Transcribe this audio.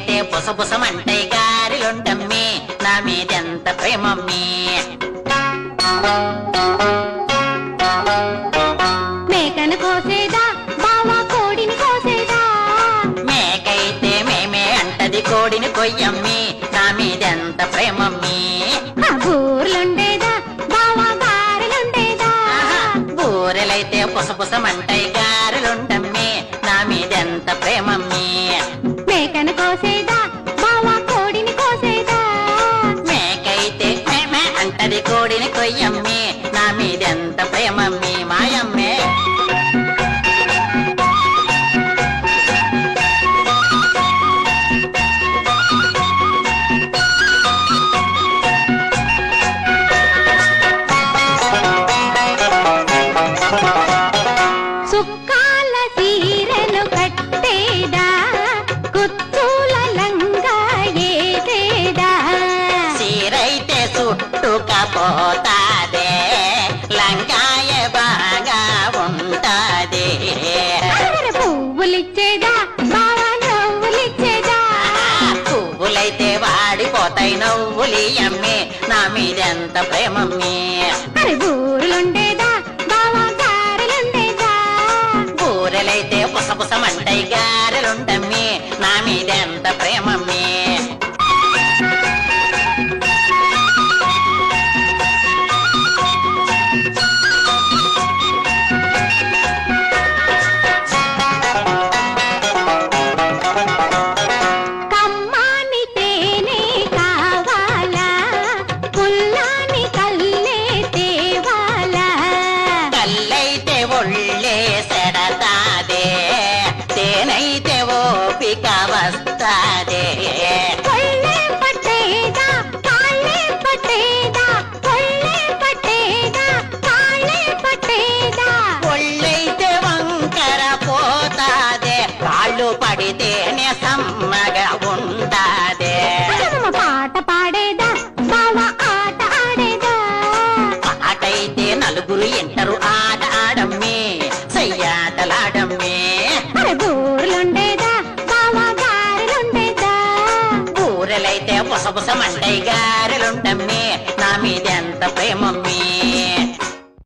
పుసపుసమంటే గారెలుంటమ్మి నా మీదెంత ప్రేమమ్మి. మేకను కోసేదా? బావా కోడిని కోసేదా? మేకైతే మేమే అంటది కోడిని కొయ్యమ్మి. నా మీదెంత ప్రేమమ్మి. బూర్లుండేదా? బావా గారెలుండేదా? బూరెలైతే పుసపుసమంటాయి గారెలుంటమ్మి నా మీదెంత ప్రేమమ్మి. ప్రేమమ్మి మాయమ్మే. సుక్కాల సీరెలు బాగా ఉంటాదే పువ్వులిచ్చేదా నవ్వులిచ్చేదా? పువ్వులైతే వాడిపోతాయి నవ్వులి అమ్మి నా మీదెంత ప్రేమమ్మి. బూరెలైతే పుసపుసమంటాయి గారెలుంటమ్మి నా మీదెంత ప్రేమమ్మి. ఒళ్ళే సెడతాదే తేనైతే ఓపిక వస్తాదే కొల్లే పట్టేదా సొగసమండయ్య గారెలుండమ్మే నా మీద ఎంత ప్రేమమ్మే.